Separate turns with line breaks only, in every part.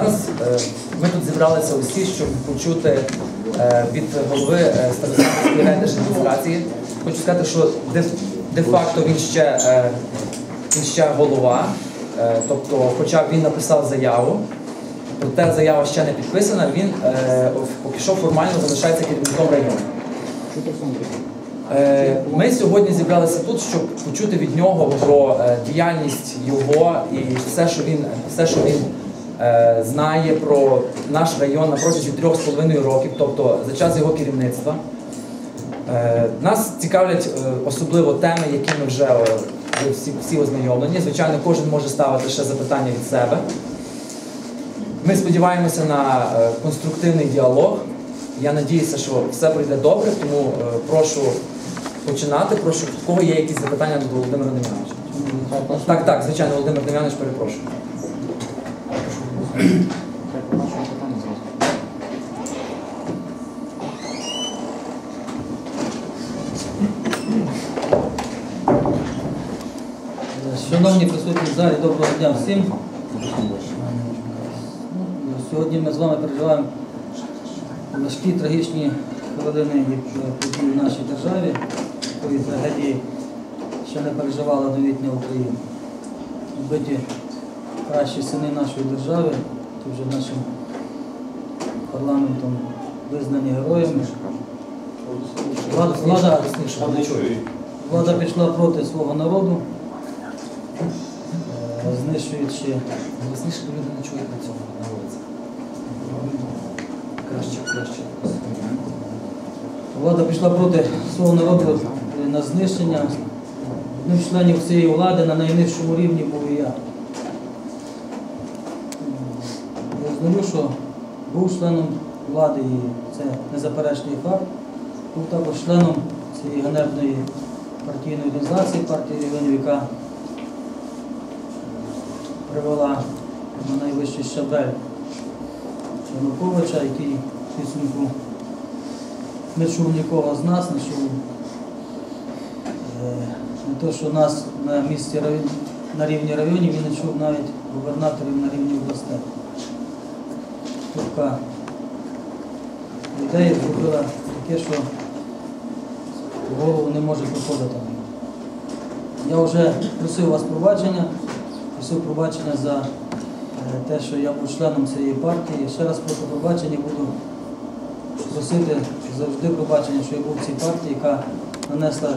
Зараз е, ми тут зібралися усі, щоб почути е, від голови е, Старосамської райдержадміністрації. Хочу сказати, що де, де-факто він ще, він ще голова, тобто, хоча він написав заяву, проте заява ще не підписана, він поки що формально залишається керівником району. Ми сьогодні зібралися тут, щоб почути від нього про діяльність його і все, що він, все, що він знає про наш район на протязі трьох з половиною років, тобто за час його керівництва. Е, Нас цікавлять е, особливо теми, які ми вже е, всі, всі ознайомлені. Звичайно, кожен може ставити ще запитання від себе. Ми сподіваємося на е, конструктивний діалог. Я надіюся, що все пройде добре, тому е, прошу починати. Прошу, в кого є якісь запитання до Володимира Дем'яновича? Так, так, звичайно, Володимир Дем'янович, перепрошую.
Шановні присутні в залі, доброго дня всім. Сьогодні ми з вами переживаємо важкі трагічні хвилини події в нашій державі, такої трагедії, що не переживала новітня Україна. Кращі сини нашої держави, то вже нашим парламентом визнані героями. Влада, влада, влада пішла проти свого народу, е, знищуючи
бо люди не чують на цьому на вулиці. Краще, краще.
Влада пішла проти свого народу на знищення. Одним членів цієї влади на найнижчому рівні був і я. Знаю, що був членом влади, і це незаперечний факт. Був також членом цієї ганебної партійної організації партії регіонів, яка привела на найвищий щабель Януковича, який підсумку не чув нікого з нас, не чув е, не то, що нас на місці на рівні районів, він не чув навіть губернаторів на рівні областей. Тобто ідея зробила таке, що в голову не може приходити. Я вже просив вас пробачення, просив пробачення за е, те, що я був членом цієї партії. Ще раз прошу пробачення буду просити завжди пробачення, що я був в цій партії, яка нанесла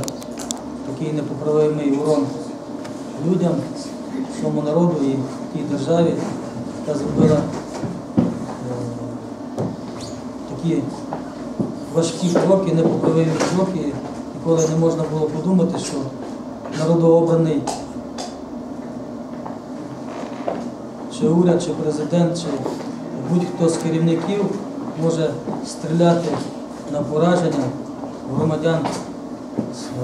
такий непоправимий урон людям, своєму народу і тій державі, яка зробила такі важкі кроки, непоправимі кроки. Ніколи не можна було подумати, що народообраний чи уряд, чи президент, чи будь-хто з керівників може стріляти на пораження громадян,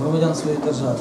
громадян своєї держави.